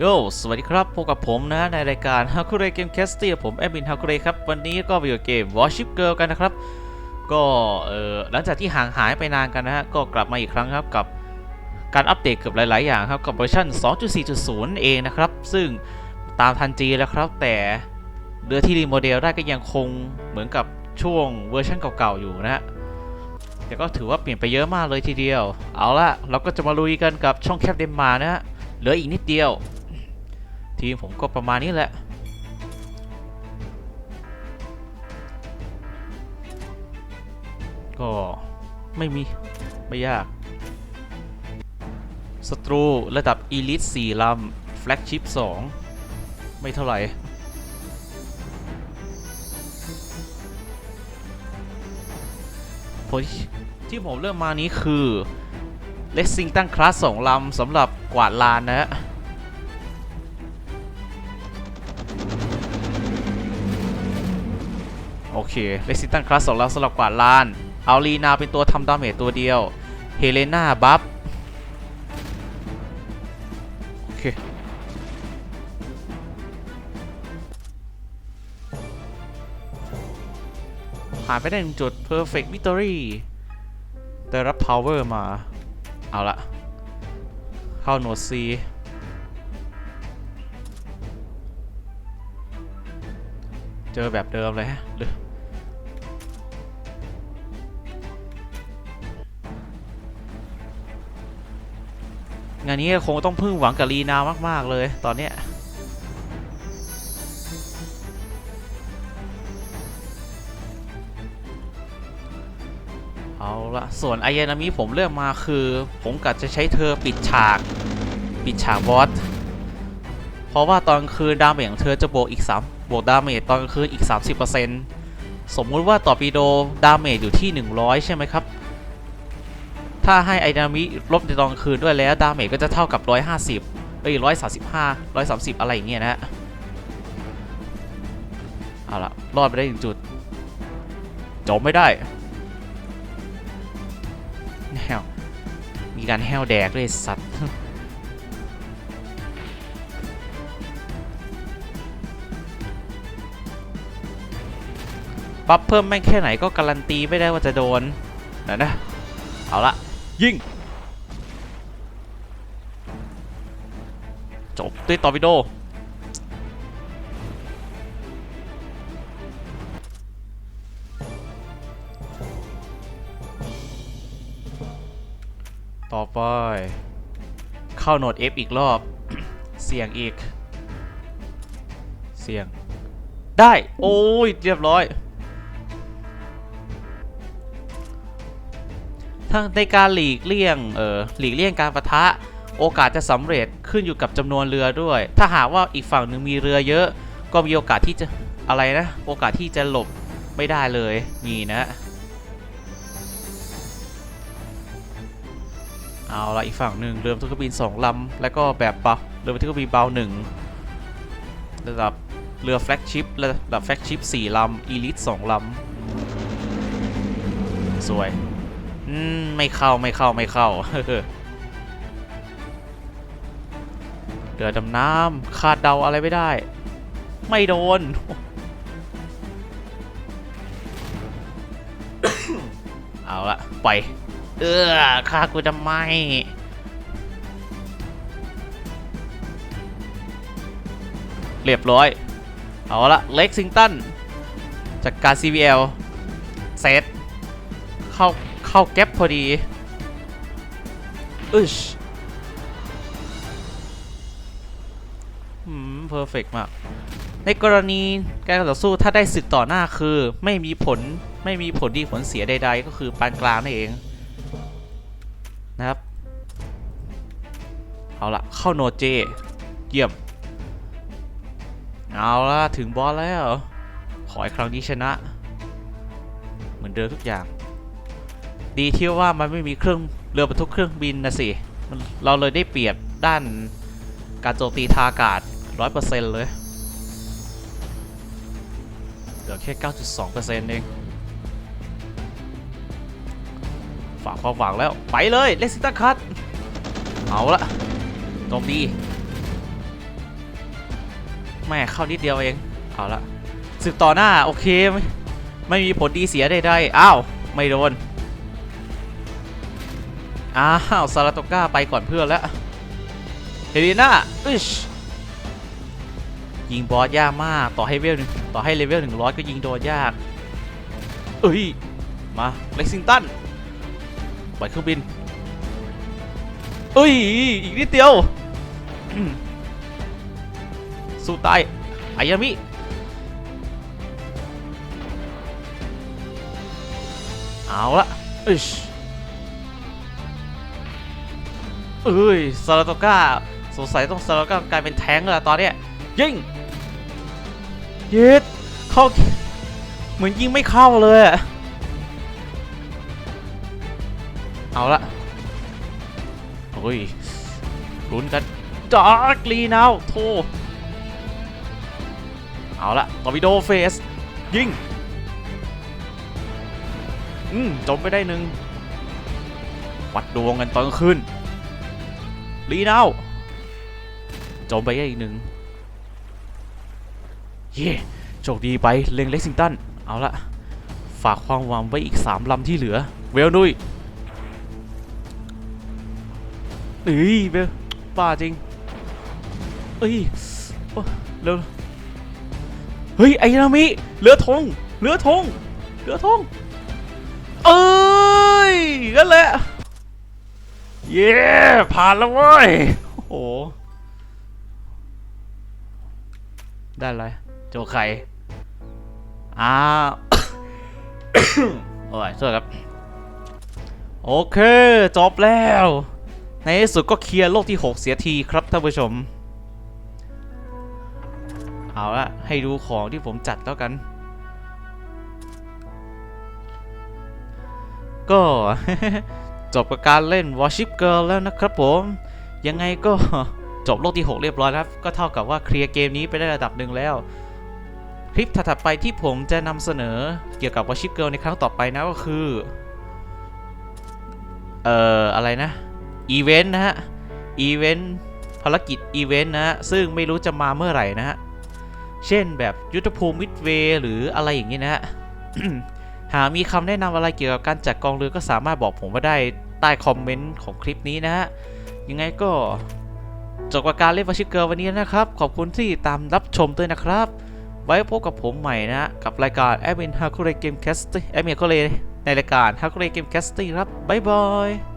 โยสวัสดีครับพบกับผมนะในรายการ h a k u r e Game c a s t ผมแอดมิน h a k u r e ครับ วันนี้ก็วิดีโอเกม Worship Girl กันนะครับ ก็เออหลังจากที่ห่างหายไปนานกันนะฮะ ก็กลับมาอีกครั้งครับกับการอัปเดตเกือบหลาย ๆ อย่างครับ กับเวอร์ชัน2.4.0 เองนะครับ ซึ่งตามทันจีแล้วครับ แต่เรือที่รีโมเดลได้ก็ยังคงเหมือนกับช่วงเวอร์ชันเก่า ๆ อยู่นะฮะแต่ก็ถือว่าเปลี่ยนไปเยอะมากเลยทีเดียว เอาละเราก็จะมาลุยกันกับช่องแคปเดนมาร์นะฮะเหลืออีกนิดเดียว ทีมผมก็ประมาณนี้แหละ ก็ไม่มี ไม่ยากศัตรูระดับ Elite 4ลำ Flagship 2ไม่เท่าไหร่ ที่ผมเริ่มมานี้คือ Lexington Class 2ลำสำหรับกวาดลานนะฮะ โอเคเลซิตันคลาสสองเราสลับกวาดลาน เอาลีนาเป็นตัวทำดาเมจตัวเดียว เฮเลนาบัฟโอเคผ่านไปได้หนึ่งจุด perfect victory ได้รับ power มา เอาละ เข้าโหนด C เจอแบบเดิมเลยฮะ งานนี้คงต้องพึ่งหวังกับลีนามาก ๆ เลยตอนเนี้ยเอาละส่วนอายานามิผมเลือกมาคือ ผมกะจะใช้เธอปิดฉาก ปิดฉากบอสเพราะว่าตอนกลางคืนดาเมจของเธอจะบวกอีก3บวกดาเมจตอนกลางคืนอีก 30%สมมุติว่าต่อปีโดดาเมจอยู่ที่ 100 ใช่ไหมครับ ถ้าให้ไอนามิลบในตอนคืนด้วยแล้วดาเมจก็จะเท่ากับ 150เอ้ย135 130 อะไรอย่างเงี้ยนะฮะเอาละรอดไปได้ถึงจุดจบไม่ได้แฮวมีการแฮวแดกด้วยสัตว์บัฟเพิ่มแม่งแค่ไหนก็การันตีไม่ได้ว่าจะโดนนะนะ เอาละ ยิง จบด้วยตอร์ปิโดต่อไป เข้าโหนด F อีกรอบ เสี่ยงอีก เสี่ยง ได้ โอ้ย เรียบร้อย ทั้งในการหลีกเลี่ยงเออหลีกเลี่ยงการประทะ โอกาสจะสำเร็จขึ้นอยู่กับจำนวนเรือด้วย ถ้าหากว่าอีกฝั่งหนึ่งมีเรือเยอะ ก็มีโอกาสที่จะอะไรนะ โอกาสที่จะหลบไม่ได้เลยมีนะเอาละอีกฝั่งหนึ่งเรือบรรทุกบินสองลำแล้วก็แบบเบาเรือบรรทุกบินเบาหนึ่งระดับเรือแฟลกชิประดับแฟลกชิปสี่ลำอีลิทสองลำสวย อืม ไม่เข้าไม่เข้าไม่เข้าเรือดำน้ำคาดเดาอะไรไม่ได้ ไม่โดน เอาละปล่อย เออฆ่ากูทำไมเรียบร้อย เอาละเล็กซิงตันจากการ CVL เซตเข้า เข้าแก๊ปพอดีอึชอืมเพอร์เฟกมาก ในกรณีการต่อสู้ถ้าได้ศึกต่อหน้าคือ ไม่มีผลไม่มีผลดีผลเสียใด ๆ ก็คือปานกลางนั่นเองนะครับ เอาละเข้าโนเจ เยี่ยม เอาละถึงบอสแล้ว ขอให้ครั้งนี้ชนะ เหมือนเดิมทุกอย่าง ดีที่ว่ามันไม่มีเครื่องเรือบรรทุกเครื่องบินนะสิเราเลยได้เปรียบด้านการโจมตีทางอากาศ 100%เลย เหลือแค่ 9.2%เองฝากความหวังแล้ว ไปเลยเลสิตันคัตเอาละโจมดีแม่เข้านิดเดียวเอง เอาละศึกต่อหน้า โอเคไม่ไม่มีผลดีเสียใดๆอ้าว ไม่โดน อ้าวซาราโตก้าไปก่อนเพื่อนแล้วเฮเลน่าอึชยิงบอสยากมากต่อให้เวลหนึ่งต่อให้เลเวลหนึ่งร้อยก็ยิงโดนยาก เอ้ย มาเล็กซิงตันปล่อยเครื่องบิน เอ้ย อีกนิดเดียว สู้ตายอายามิเอาละอึช เอ้ยซาราโตก้าสงสัยต้องซาราโตก้ากลายเป็นแท้งแล้วตอนเนี้ยยิงเย็ดเข้าเหมือนยิงไม่เข้าเลยเอาละโอ้ยลุ้นกันดาร์กลีนาวโทเอาละตอร์ปิโดเฟสยิงอืมจมไปได้หนึ่งวัดดวงกันตอนกลางคืน ลีนาวจมไปอีกหนึ่งเย่โชคดีไปเล็งเล็กซิงตัน เอาละฝากความหวังไว้อีก 3 ลำที่เหลือ เวลนุยเอ้ยเวลป้าจริงเอ้ยโอ้เร็วเฮ้ย ไอ้นามิเรือธงเรือธงเรือธงเอ้ยนั่นแหละ เย้ผ่านแล้วเว้ย โอ้โห ได้เลยโจไข่อ้าว โอ้ยโทษครับ โอเค จบแล้ว ในที่สุดก็เคลียร์โลกที่ 6 เสียทีครับท่านผู้ชม เอาละให้ดูของที่ผมจัดแล้วกัน ก็ จบกับการเล่น Worship Girl แล้วนะครับผม ยังไงก็จบโลกที่ 6 เรียบร้อยแล้วครับก็เท่ากับว่าเคลียร์เกมนี้ไปได้ระดับหนึ่งแล้ว คลิปถัดไปที่ผมจะนำเสนอเกี่ยวกับ Worship Girl ในครั้งต่อไปนะก็คือ เอ่อ อะไรนะ อีเวนต์นะฮะ อีเวนต์ภารกิจอีเวนต์นะฮะ ซึ่งไม่รู้จะมาเมื่อไหร่นะฮะ เช่นแบบยุทธภูมิมิดเวย์หรืออะไรอย่างนี้นะฮะหากมีคำแนะนำอะไรเกี่ยวกับการจัดกองเรือก็สามารถบอกผมมาได้ ต้คอมเมนต์ของคลิปนี้นะฮะ ยังไงก็จบกับการเล่นวาชิเกอร์วันนี้นะครับ ขอบคุณที่ตามรับชมด้วยนะครับ ไว้พบกับผมใหม่นะ กับรายการแอดมินฮาคุเรเกมแคสต์แอดมินก็เลยในรายการฮาคุเรเกมแคสต์ครับบ๊ายบาย